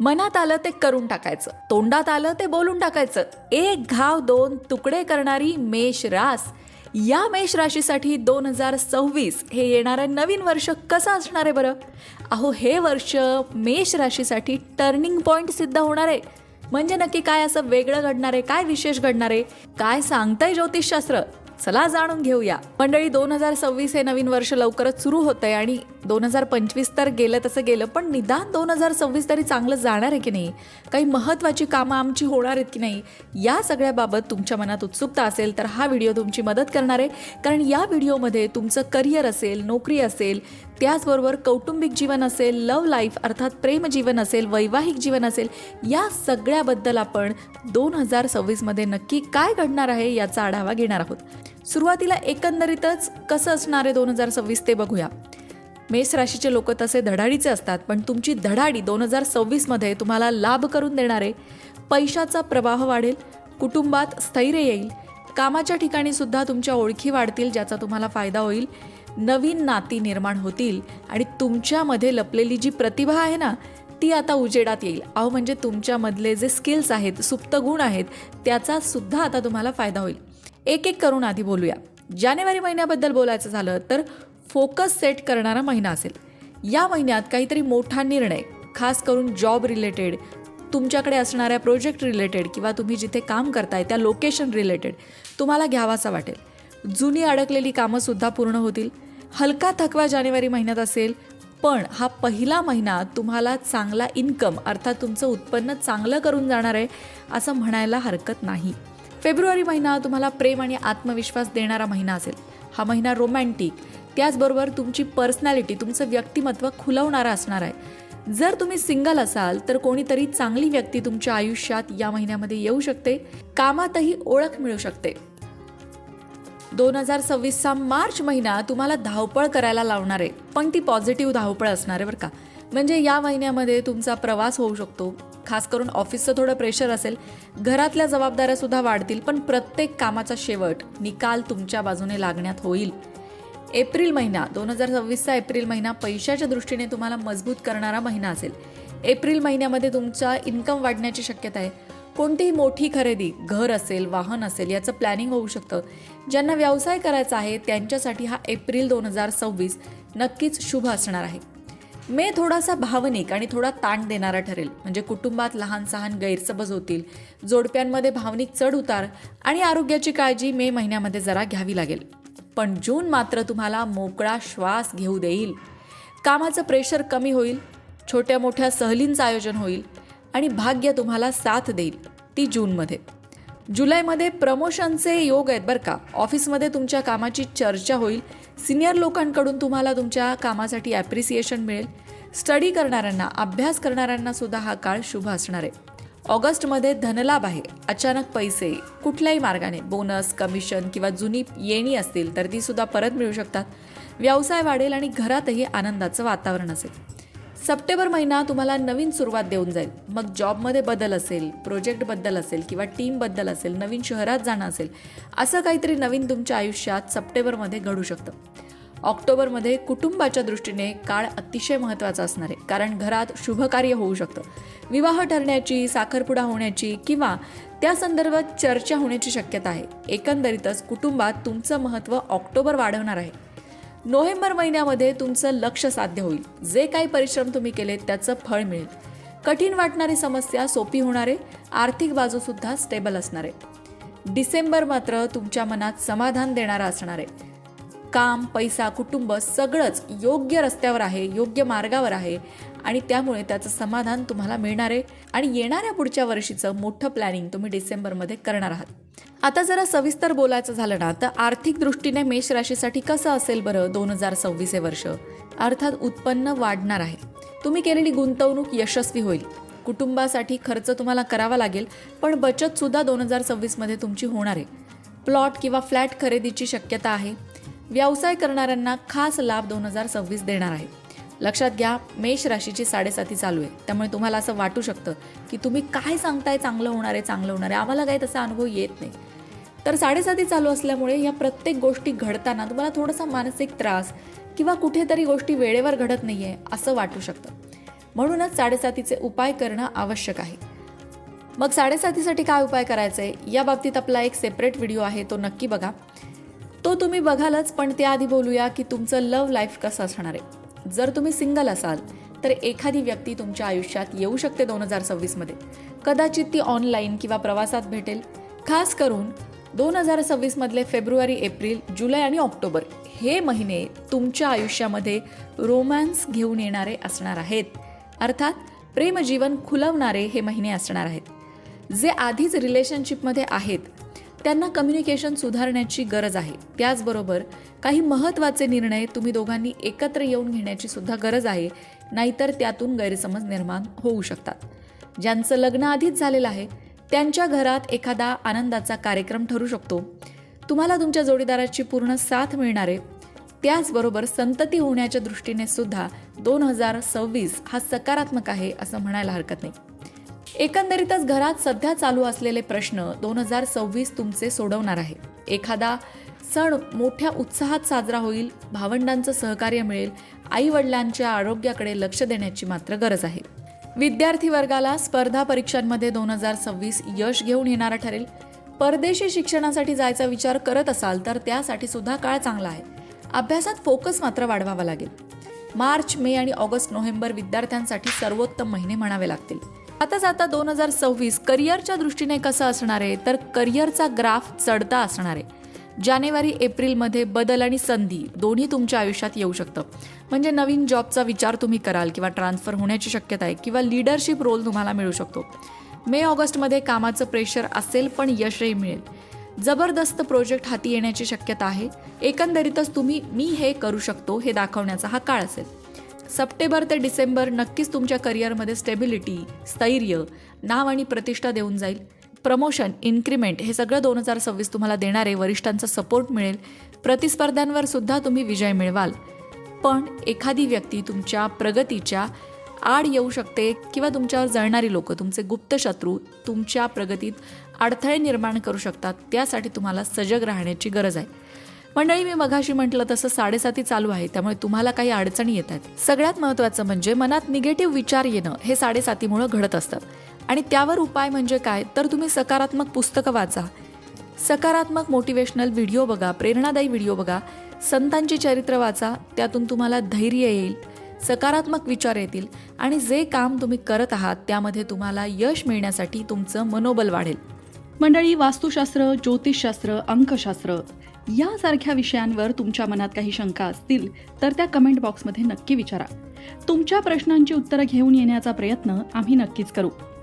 मनात आलं ते करून टाकायचं तोंडात आलं ते बोलून टाकायचं. एक घाव दोन तुकडे करणारी मेष रास. या मेष राशीसाठी दोन हजार सव्वीस हे येणारं नवीन वर्ष कसं असणार आहे बरं? अहो हे वर्ष मेष राशीसाठी टर्निंग पॉईंट सिद्ध होणार आहे. म्हणजे नक्की काय असं वेगळं घडणार आहे? काय विशेष घडणार आहे? काय सांगतंय ज्योतिषशास्त्र? चला जाणून घेऊया. मंडळी दोन हजार सव्वीस हे नवीन वर्ष लवकरच सुरू होत आहे आणि दोन हजार पंचवीस तर गेलं तसं गेलं पण निदान दोन हजार सव्वीस तरी चांगलं जाणार आहे की नाही? काही महत्त्वाची कामं आमची होणार आहेत की नाही? या सगळ्याबाबत तुमच्या मनात उत्सुकता असेल तर हा व्हिडिओ तुमची मदत करणार आहे. कारण या व्हिडिओमध्ये तुमचं करिअर असेल नोकरी असेल त्याचबरोबर कौटुंबिक जीवन असेल लव्ह लाईफ अर्थात प्रेमजीवन असेल वैवाहिक जीवन असेल या सगळ्याबद्दल आपण दोन हजार सव्वीसमध्ये नक्की काय घडणार आहे याचा आढावा घेणार आहोत. सुरुवातीला एकंदरीतच कसं असणार आहे दोन हजार सव्वीस ते बघूया. मेष राशीचे लोक तसे धडाडीचे असतात पण तुमची धडाडी दोन हजार सव्वीसमध्ये तुम्हाला लाभ करून देणारे पैशाचा प्रवाह वाढेल कुटुंबात स्थैर्य येईल कामाच्या ठिकाणी सुद्धा तुमच्या ओळखी वाढतील ज्याचा तुम्हाला फायदा होईल नवीन नाती निर्माण होतील आणि तुमच्यामध्ये लपलेली जी प्रतिभा आहे ना ती आता उजेडात येईल. अहो म्हणजे तुमच्यामधले जे स्किल्स आहेत सुप्त गुण आहेत त्याचा सुद्धा आता तुम्हाला फायदा होईल. एक एक करून आधी बोलूया. जानेवारी महिन्याबद्दल बोलायचं झालं तर फोकस सेट करणारा महिना असेल. या महिन्यात काहीतरी मोठा निर्णय खास करून जॉब रिलेटेड तुमच्याकडे असणाऱ्या प्रोजेक्ट रिलेटेड किंवा तुम्ही जिथे काम करताय त्या लोकेशन रिलेटेड तुम्हाला घ्यावासा वाटेल. जुनी अडकलेली कामंसुद्धा पूर्ण होतील. हलका थकवा जानेवारी महिन्यात असेल पण हा पहिला महिना तुम्हाला चांगला इन्कम अर्थात तुमचं उत्पन्न चांगलं करून जाणार आहे असं म्हणायला हरकत नाही. फेब्रुवारी महिना तुम्हाला प्रेम आणि आत्मविश्वास देणारा महिना असेल. हा महिना रोमॅन्टिक त्याचबरोबर तुमची पर्सनॅलिटी तुमचं व्यक्तिमत्व खुलवणारा असणार आहे. जर तुम्ही सिंगल असाल तर कोणीतरी चांगली व्यक्ती तुमच्या आयुष्यात या महिन्यामध्ये येऊ शकते. कामातही ओळख मिळू शकते. दोन हजार सव्वीसचा मार्च महिना तुम्हाला धावपळ करायला लावणार आहे. पण ती पॉझिटिव्ह धावपळ असणार आहे बरं का. म्हणजे या महिन्यामध्ये तुमचा प्रवास होऊ शकतो. खास करून ऑफिसचं थोडं प्रेशर असेल घरातल्या जबाबदाऱ्या सुद्धा वाढतील पण प्रत्येक कामाचा शेवट निकाल तुमच्या बाजूने लागण्यात होईल. एप्रिल महिना दोन हजार सव्वीसचा एप्रिल महिना पैशाच्या दृष्टीने तुम्हाला मजबूत करणारा महिना असेल. एप्रिल महिन्यामध्ये तुमचा इन्कम वाढण्याची शक्यता आहे. कोणतीही मोठी खरेदी घर असेल वाहन असेल याचं प्लॅनिंग होऊ शकतं. ज्यांना व्यवसाय करायचा आहे त्यांच्यासाठी हा एप्रिल दोन हजार सव्वीस नक्कीच शुभ असणार आहे. मे थोडासा भावनिक आणि थोडा ताण देणारा ठरेल. म्हणजे कुटुंबात लहान सहान गैरसमज होतील जोडप्यांमध्ये भावनिक चढ उतार आणि आरोग्याची काळजी मे महिन्यामध्ये जरा घ्यावी लागेल. पण जून मात्र तुम्हाला मोकळा श्वास घेऊ देईल. कामाचं प्रेशर कमी होईल छोट्या मोठ्या सहलींचं आयोजन होईल आणि भाग्य तुम्हाला साथ देईल ती जूनमध्ये. जुलैमध्ये प्रमोशनचे योग आहेत बरं का. ऑफिसमध्ये तुमच्या कामाची चर्चा होईल सिनियर लोकांकडून तुम्हाला तुमच्या कामासाठी ॲप्रिसिएशन मिळेल. स्टडी करणाऱ्यांना अभ्यास करणाऱ्यांना सुद्धा हा काळ शुभ असणार आहे. ऑगस्टमध्ये धनलाभ आहे. अचानक पैसे कुठल्याही मार्गाने बोनस कमिशन किंवा जुनी येणी असतील तर ती सुद्धा परत मिळू शकतात. व्यवसाय वाढेल आणि घरातही आनंदाचं वातावरण असेल. सप्टेंबर महिना तुम्हाला नवीन सुरुवात देऊन जाईल. मग जॉबमध्ये बदल असेल प्रोजेक्टबद्दल असेल किंवा टीमबद्दल असेल नवीन शहरात जाणं असेल असं काहीतरी नवीन तुमच्या आयुष्यात सप्टेंबरमध्ये घडू शकतं. ऑक्टोबरमध्ये कुटुंबाच्या दृष्टीने काळ अतिशय महत्त्वाचा असणार आहे कारण घरात शुभकार्य होऊ शकतं. विवाह ठरण्याची साखरपुडा होण्याची किंवा त्या संदर्भात चर्चा होण्याची शक्यता आहे. एकंदरीतच कुटुंबात तुमचं महत्त्व ऑक्टोबर वाढवणार आहे. नोव्हेंबर महिन्यामध्ये तुमचं लक्ष साध्य होईल. जे काही परिश्रम तुम्ही केले त्याचं फळ मिळेल. कठीण वाटणारी समस्या सोपी होणारे आर्थिक बाजूसुद्धा स्टेबल असणारे डिसेंबर मात्र तुमच्या मनात समाधान देणारा असणार आहे. काम पैसा कुटुंब सगळंच योग्य रस्त्यावर आहे योग्य मार्गावर आहे आणि त्यामुळे त्याचं समाधान तुम्हाला मिळणार आहे. आणि येणाऱ्या पुढच्या वर्षीचं मोठं प्लॅनिंग तुम्ही डिसेंबरमध्ये करणार आहात. आता जरा सविस्तर बोलायचं झालं ना तर आर्थिक दृष्टीने मेष राशीसाठी कसं असेल बरं दोन हजार सव्वीस हे वर्ष? अर्थात उत्पन्न वाढणार आहे. तुम्ही केलेली गुंतवणूक यशस्वी होईल. कुटुंबासाठी खर्च तुम्हाला करावा लागेल पण बचत सुद्धा दोन हजार सव्वीसमध्ये तुमची होणार आहे. प्लॉट किंवा फ्लॅट खरेदीची शक्यता आहे. व्यवसाय करणाऱ्यांना खास लाभ दोन हजार सव्वीस देणार आहे. लक्षात घ्या मेष राशीची साडेसाती चालू आहे. त्यामुळे तुम्हाला असं वाटू शकतं की तुम्ही काय सांगताय चांगलं होणार आहे चांगलं होणार आहे. आम्हाला काही तसा अनुभव येत नाही. तर साडेसाती चालू असल्यामुळे या प्रत्येक गोष्टी घडताना तुम्हाला थोडासा मानसिक त्रास किंवा कुठेतरी गोष्टी वेळेवर घडत नाही आहे असं वाटू शकतं. म्हणूनच साडेसातीचे उपाय करणं आवश्यक आहे. मग साडेसातीसाठी काय उपाय करायचं आहे या बाबतीत आपला एक सेपरेट व्हिडिओ आहे तो नक्की बघा. तो तुम्ही बघालच पण त्याआधी बोलूया की तुमचं लव लाईफ कसं असणार आहे. जर तुम्ही सिंगल असाल तर एखादी व्यक्ती तुमच्या आयुष्यात येऊ शकते दोन हजार सव्वीसमध्ये. कदाचित ती ऑनलाईन किंवा प्रवासात भेटेल. खास करून दोन हजार सव्वीसमधले फेब्रुवारी एप्रिल जुलै आणि ऑक्टोबर हे महिने तुमच्या आयुष्यामध्ये रोमॅन्स घेऊन येणारे असणार आहेत. अर्थात प्रेमजीवन खुलवणारे हे महिने असणार आहेत. जे आधीच रिलेशनशिपमध्ये आहेत त्यांना कम्युनिकेशन सुधारण्याची गरज आहे. त्याचबरोबर काही महत्त्वाचे निर्णय तुम्ही दोघांनी एकत्र येऊन घेण्याची सुद्धा गरज आहे नाहीतर त्यातून गैरसमज निर्माण होऊ शकतात. ज्यांचं लग्न आधीच झालेलं आहे त्यांच्या घरात एखादा आनंदाचा कार्यक्रम ठरू शकतो. तुम्हाला तुमच्या जोडीदाराची पूर्ण साथ मिळणार आहे. त्याचबरोबर संतती होण्याच्या दृष्टीने सुद्धा दोन हजार सव्वीस हा सकारात्मक आहे असं म्हणायला हरकत नाही. एकंदरीतच घरात सध्या चालू असलेले प्रश्न दोन हजार सव्वीस तुमचे सोडवणार आहे. एखादा सण मोठ्या उत्साहात साजरा होईल भावंडांचं सहकार्य मिळेल आई वडिलांच्या आरोग्याकडे लक्ष देण्याची मात्र गरज आहे. विद्यार्थी वर्गाला स्पर्धा परीक्षांमध्ये दोन हजार सव्वीस यश घेऊन येणारा ठरेल. परदेशी शिक्षणासाठी जायचा विचार करत असाल तर त्यासाठी सुद्धा काळ चांगला आहे. अभ्यासात फोकस मात्र वाढवावा लागेल. मार्च मे आणि ऑगस्ट नोव्हेंबर विद्यार्थ्यांसाठी सर्वोत्तम महिने म्हणावे लागतील. आता जाता दोन हजार सव्वीस करिअरच्या दृष्टीने कसं असणार आहे? तर करिअरचा ग्राफ चढता असणार आहे. जानेवारी एप्रिलमध्ये बदल आणि संधी दोन्ही तुमच्या आयुष्यात येऊ शकतं. म्हणजे नवीन जॉबचा विचार तुम्ही कराल किंवा ट्रान्सफर होण्याची शक्यता आहे किंवा लिडरशिप रोल तुम्हाला मिळू शकतो. मे ऑगस्टमध्ये कामाचं प्रेशर असेल पण यशही मिळेल. जबरदस्त प्रोजेक्ट हाती येण्याची शक्यता आहे. एकंदरीतच तुम्ही मी हे करू शकतो हे दाखवण्याचा हा काळ असेल. सप्टेंबर ते डिसेंबर नक्कीच तुमच्या करिअरमध्ये स्टेबिलिटी स्थैर्य नाव आणि प्रतिष्ठा देऊन जाईल. प्रमोशन इन्क्रीमेंट हे सगळं दोन हजार सव्वीस तुम्हाला देणारे वरिष्ठांचा सपोर्ट मिळेल. प्रतिस्पर्ध्यांवर सुद्धा तुम्ही विजय मिळवाल. पण एखादी व्यक्ती तुमच्या प्रगतीच्या आड येऊ शकते किंवा तुमच्यावर जळणारी लोक तुमचे गुप्त शत्रू तुमच्या प्रगतीत अडथळे निर्माण करू शकतात त्यासाठी तुम्हाला सजग राहण्याची गरज आहे. मंडळी मी मघाशी म्हटलं तसं साडेसाती चालू आहे त्यामुळे तुम्हाला काही अडचणी येत आहेत. सगळ्यात महत्त्वाचं म्हणजे मनात निगेटिव्ह विचार येणं हे साडेसातीमुळं घडत असतं. आणि त्यावर उपाय म्हणजे काय? तर तुम्ही सकारात्मक पुस्तकं वाचा. सकारात्मक मोटिवेशनल व्हिडिओ बघा प्रेरणादायी व्हिडिओ बघा. संतांची चरित्र वाचा त्यातून तुम्हाला धैर्य येईल सकारात्मक विचार येतील आणि जे काम तुम्ही करत आहात त्यामध्ये तुम्हाला यश मिळण्यासाठी तुमचं मनोबल वाढेल. मंडळी वास्तुशास्त्र ज्योतिषशास्त्र अंकशास्त्र यासारख्या विषयांवर तुमच्या मनात काही शंका असतील तर त्या कमेंट बॉक्समध्ये नक्की विचारा. तुमच्या प्रश्नांची उत्तरं घेऊन येण्याचा प्रयत्न आम्ही नक्कीच करू.